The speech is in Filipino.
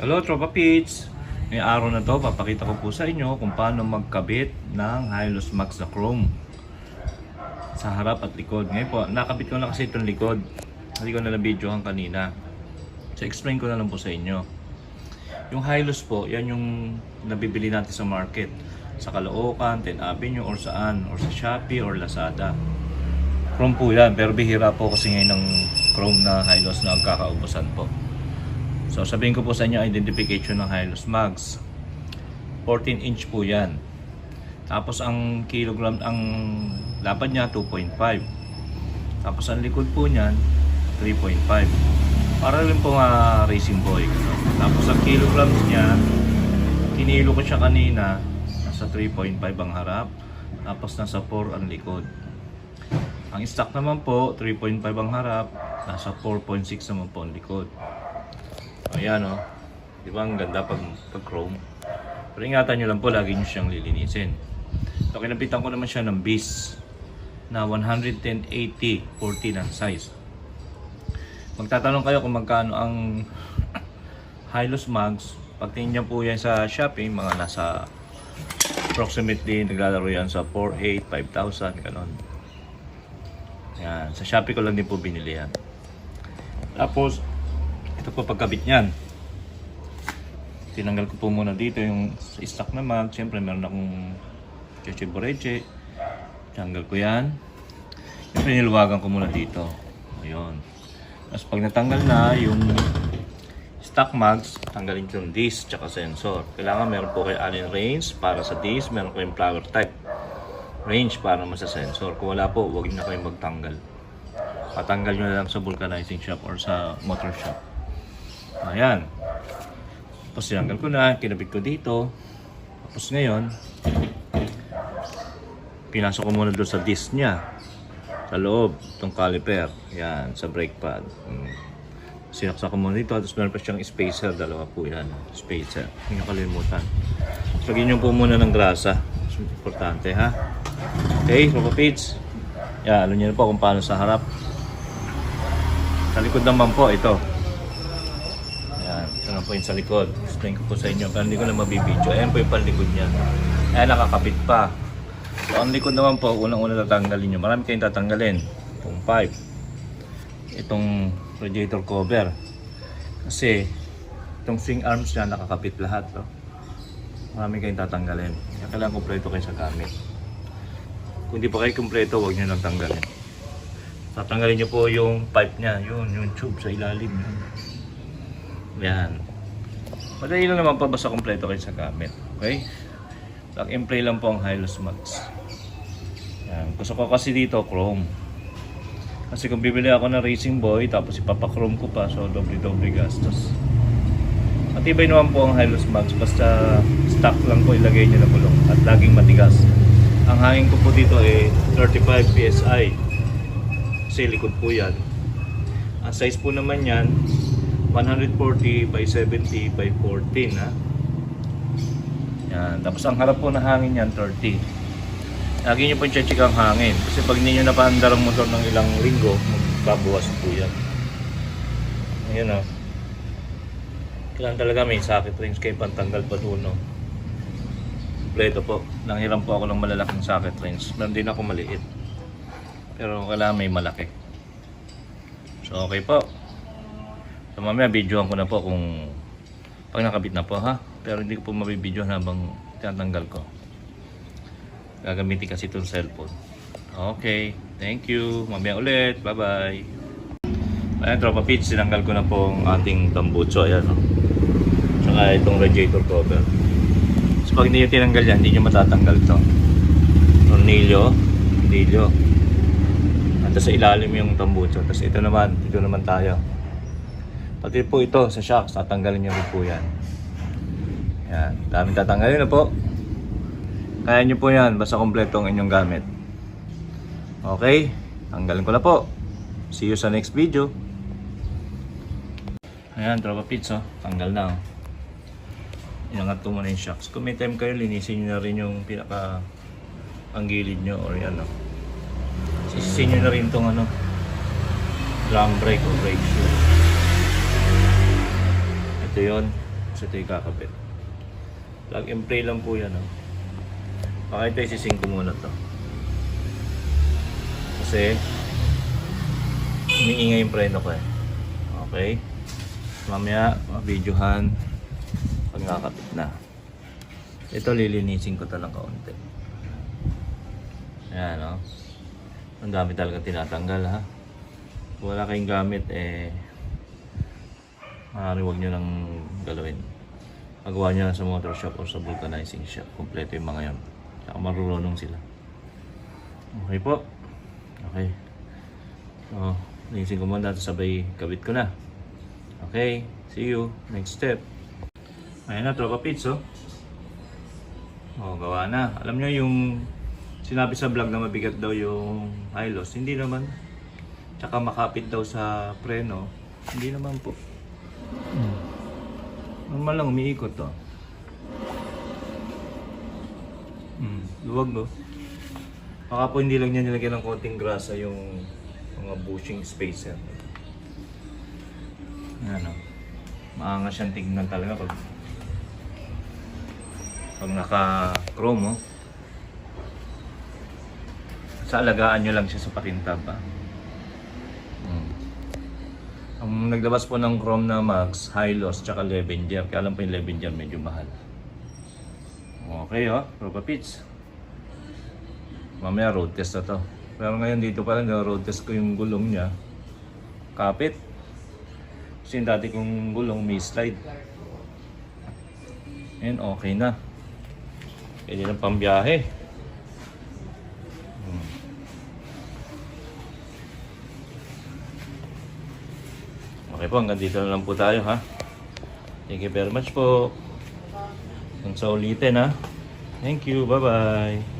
Hello, Tropa Pits! Ngayong araw na to, papakita ko po sa inyo kung paano magkabit ng Hilux Max na Chrome sa harap at likod. Ngayon po, nakabit ko na kasi itong likod. Hindi ko na na-videohan kanina. So, explain ko na lang po sa inyo. Yung Hilux po, yan yung nabibili natin sa market. Sa Caloocan, 10 Avenue, or saan. Or sa Shopee, or Lazada. Chrome po yan, pero bihira po kasi ngayon ng Chrome na Hilux na agkakaubusan po. So sabihin ko po sa inyo identification ng Hilux Max. 14 inch po 'yan. Tapos ang kilogram ang lapad niya 2.5. Tapos ang likod po niyan 3.5. Para rin po nga racing boy. Tapos ang kilograms niya kinilo ko siya kanina nasa 3.5 ang harap. Tapos nasa 4 ang likod. Ang stock naman po 3.5 ang harap, nasa 4.6 naman po ang likod. Ayan o. Di ba ang ganda pag, pag chrome? Pero ingatan nyo lang po, lagi nyo siyang lilinisin. So, kinapitan ko naman siya ng bis na 110-80-40 ng size. Magtatanong kayo kung magkano ang Hilux Max. Pagtingin niyo po yan sa Shopee, mga nasa approximately naglalaro yan sa 4,800, 5,000, ganon. Yan, sa Shopee ko lang din po binili yan. Tapos, ito po pagkabit niyan. Tinanggal ko po muna dito yung stock na mag. Siyempre meron akong cheche boreche. Tanggal ko yan. Siyempre niluwagan ko muna dito. Ayun. Tapos pag natanggal na yung stock mags, tanggalin ko yung disc tsaka sensor. Kailangan meron po kayo allen range para sa disc, meron kayong flower type range para naman sa sensor. Kung wala po, huwag na kayong magtanggal. Patanggal nyo na lang sa vulcanizing shop or sa motor shop. Ayan. Tapos sinanggal ko na, kinabit ko dito. Tapos ngayon, pinasok ko muna doon sa disc niya. Sa loob, itong caliper. Yan, sa brake pad. Hmm. Sinaksak ko muna dito. Tapos meron pa siyang spacer. Dalawa po yan. Spacer. Hindi kalimutan. Lagyan nyo po muna ng grasa. Importante ha. Okay, Robo Pits. Yan, alam niyo na po kung paano sa harap. Sa likod naman po, ito. Po yung sa likod. Explain ko po sa inyo, pero hindi ko na mabibidyo. Ayan po yung palikod niya. Ayan, nakakapit pa. So, ang likod naman po, unang-una tatanggalin nyo. Marami kayong tatanggalin. Itong pipe. Itong radiator cover. Kasi, itong swing arms niya, nakakapit lahat. No? Marami kayong tatanggalin. Kaya kailangan kompleto kayo sa gamit. Kung hindi pa kayo kompleto, huwag nyo lang tanggalin. Tatanggalin nyo po yung pipe niya, yun, yung tube sa ilalim. Yun. Yan. Madali lang naman pa basta kompleto kayo sa gamit. Okay? Plug and play lang po ang Hilux Max. Yan. Gusto ko kasi dito, chrome. Kasi kung bibili ako ng Racing Boy, tapos ipapa-chrome ko pa, so doble-doble gastos. Matibay naman po ang Hilux Max, basta stock lang po ilagay nyo na gulong at laging matigas. Ang hangin ko po dito ay 35 PSI. Kasi likod po yan. Ang size po naman yan, 140 by 70 by 14 ha. Yan. Tapos ang harap po na hangin yan, 30. Lagi nyo po yung check ang hangin. Kasi pag hindi nyo napaandar ang motor ng ilang linggo, magbabawas po yan. Ayan o. Kailangan talaga may socket rings kayo pantanggal pa doon. No? Kompleto po. Nanghiram po ako ng malalaking socket rings. Meron din ako maliit. Pero kailangan may malaki. So okay po. So mamaya videohan ko na po kung pag nakabit na po ha. Pero hindi ko po mabibidyohan habang tinatanggal ko. Gagamitin kasi itong cellphone. Okay. Thank you. Mamaya ulit. Bye-bye. Ayan, Tropa Pitch. Sinanggal ko na po ang ating tambucho. Ayan, no? Tsaka itong radiator cover. So pag hindi nyo tinanggal yan, hindi nyo matatanggal ito. Tornilyo. Tornilyo. At sa ilalim yung tambucho. Tapos ito naman, dito naman tayo. Pati po ito sa shocks, tatanggalin nyo rin po yan. Yan, daming tatanggalin na po. Kaya nyo po yan, basta kompleto ang inyong gamit. Okay, tanggalin ko na po. See you sa next video. Ayan, tropa pizza. Tanggal na. Oh. Inangat ko muna yung shocks. Kung may time kayo, linisin nyo na rin yung pinaka ang gilid nyo or yan. Oh. Sisisin nyo na rin itong ano, drum brake o brake shoe. Ito yon Tapos ito yung kakabit. Plug and play lang po yan. Oh. Okay, ito isising ko muna to. Kasi, umiingay yung preno ko eh. Okay. Mamaya, videohan pag nakakapit na. Ito lilinisin ko talang kaunti. Ayan, no? Ang dami talaga tinatanggal, ha? Kung wala kayong gamit, eh, maaari huwag nyo nang galawin. Magawa nyo lang sa motor shop o sa vulcanizing shop. Kompleto yung mga yan. Saka marunong sila. Okay po. Okay. So, linisin ko muna ito sabay kabit ko na. Okay. See you. Next step. Ayan na, tropa pits, oh. Oh, gawa na. Alam nyo yung sinabi sa vlog na mabigat daw yung hilos. Hindi naman. Tsaka makapit daw sa preno. Hindi naman po. Normal lang, umiikot to. Hmm, luwag no. Baka po hindi lang niya nilagyan ng konting grasa yung mga bushing spacer. Yan o. Maangas siyang tignan talaga pag pag naka-chrome oh. Sa alagaan nyo lang siya sa pakintab ah. Hmm. Ang naglabas po ng chrome na max, high loss, tsaka Levenger. Kaya alam po yung Levenger medyo mahal. Okay oh, Propa Pits. Mamaya road test na to. Pero ngayon dito pa lang, road test ko yung gulong niya. Kapit. Kasi yung dati kong gulong may slide. And okay na. Pwede ng pambiyahe. Okay po, hanggang dito na lang po tayo ha. Thank you very much po. Hanggang sa ulitin ha. Thank you, bye-bye.